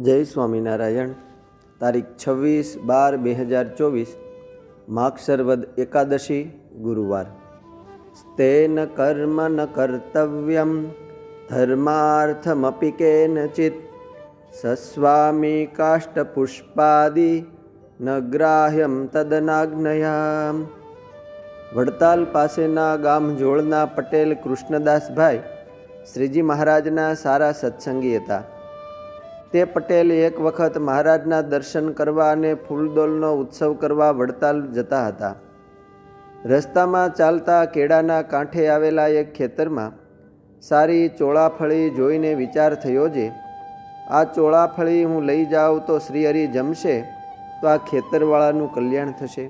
જય સ્વામિનારાયણ. તારીખ છવ્વીસ બાર બે હજાર ચોવીસ માક્ષરવદ એકાદશી, ગુરુવાર. સ્તેન કર્મ ન કર્તવ્યમ, ધર્માર્થમપી કેનચિત. સસ્વામી કાષ્ટપુષ્પાદિ ન ગ્રાહ્યમ તદનાજ્ઞયા વડતાલ પાસેના ગામ જોળના પટેલ કૃષ્ણદાસભાઈ શ્રીજી મહારાજના સારા સત્સંગી હતા. તે પટેલ એક વખત મહારાજના દર્શન કરવા અને ફૂલદોલનો ઉત્સવ કરવા વડતાલ જતા હતા. રસ્તામાં ચાલતા કેળાના કાંઠે આવેલા એક ખેતરમાં સારી ચોળાફળી જોઈને વિચાર થયો જે, આ ચોળાફળી હું લઈ જાઉં તો શ્રીહરિ જમશે, તો આ ખેતરવાળાનું કલ્યાણ થશે.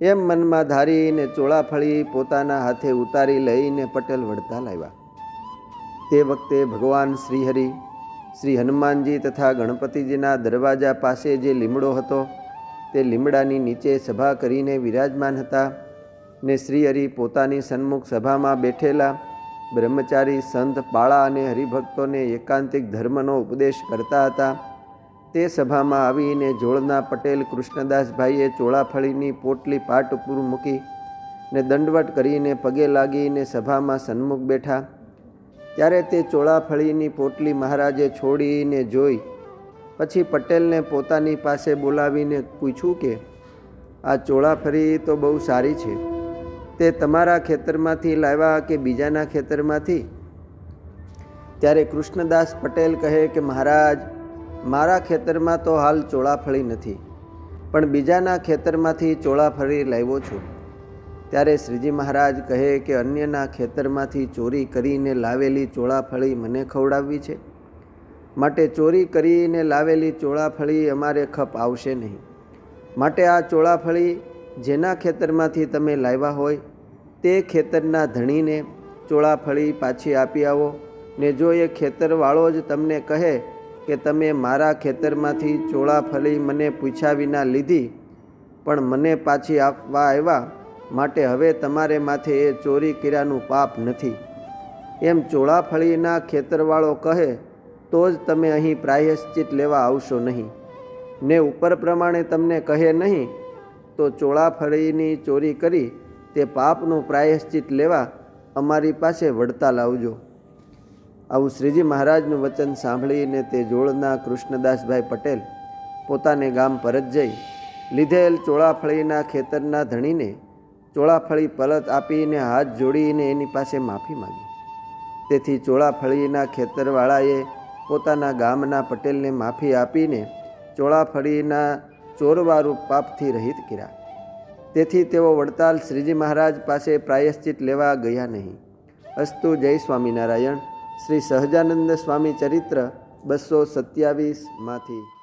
એમ મનમાં ધારીને ચોળાફળી પોતાના હાથે ઉતારી લઈને પટેલ વડતાલ આવ્યા. તે વખતે ભગવાન શ્રીહરિ શ્રી હનુમાનજી તથા ગણપતિજીના દરવાજા પાસે જે લીમડો હતો, તે લીમડાની નીચે સભા કરીને વિરાજમાન હતા ને શ્રીહરિ પોતાની સન્મુખ સભામાં બેઠેલા બ્રહ્મચારી સંત પાળા અને હરિભક્તોને એકાંતિક ધર્મનો ઉપદેશ કરતા હતા. તે સભામાં આવીને જોળના પટેલ કૃષ્ણદાસભાઈએ ચોળાફળીની પોટલી પાટ ઉપર મૂકી ને દંડવટ કરીને પગે લાગીને સભામાં સન્મુખ બેઠા. ત્યારે તે ચોળાફળીની પોટલી મહારાજે છોડીને જોઈ. પછી પટેલને પોતાની પાસે બોલાવીને પૂછ્યું કે, આ ચોળાફળી તો બહુ સારી છે. તે તમારા ખેતરમાંથી લાવ્યા કે બીજાના ખેતરમાંથી? ત્યારે કૃષ્ણદાસ પટેલ કહે કે, મહારાજ, મારા ખેતરમાં તો હાલ ચોળાફળી નથી, પણ બીજાના ખેતરમાંથી ચોળાફળી લાવ્યો છું. ત્યારે શ્રીજી મહારાજ કહે કે અન્યના ખેતરમાંથી ચોરી કરીને લાવેલી ચોળાફળી મને ખવડાવવી છે. માટે ચોરી કરીને લાવેલી ચોળાફળી અમારે ખપ આવશે નહીં. માટે આ ચોળાફળી જેના ખેતરમાંથી તમે લાવ્યા હોય તે ખેતરના ધણીને ચોળાફળી પાછી આપી આવો. ને જો એ ખેતરવાળો જ તમને કહે કે તમે મારા ખેતરમાંથી ચોળાફળી મને પૂછ્યા વિના લીધી, પણ મને પાછી આપવા આવ્યા માટે હવે તમારે માથે એ ચોરી કર્યાનું પાપ નથી. એમ ચોળાફળીના ખેતરવાળો કહે, તો જ તમે અહીં પ્રાયશ્ચિત લેવા આવશો નહીં. ને ઉપર પ્રમાણે તમને કહે નહીં, તો ચોળાફળીની ચોરી કરી તે પાપનું પ્રાયશ્ચિત લેવા અમારી પાસે વડતાલ આવજો આવું શ્રીજી મહારાજનું વચન સાંભળીને તે જોડના કૃષ્ણદાસભાઈ પટેલ પોતાને ગામ પરત જઈ લીધેલ ચોળાફળીના ખેતરના ધણીને ચોળાફળી પરત આપીને હાથ જોડીને એની પાસે માફી માગી. તેથી ચોળાફળીના ખેતરવાળાએ પોતાના ગામના પટેલને માફી આપીને ચોળાફળીના ચોરવારૂપ પાપથી રહિત કર્યા. તેથી તેઓ વડતાલ શ્રીજી મહારાજ પાસે પ્રાયશ્ચિત લેવા ગયા નહીં. અસ્તુ જય સ્વામિનારાયણ. શ્રી સહજાનંદ સ્વામી ચરિત્ર બસો સત્યાવીસમાંથી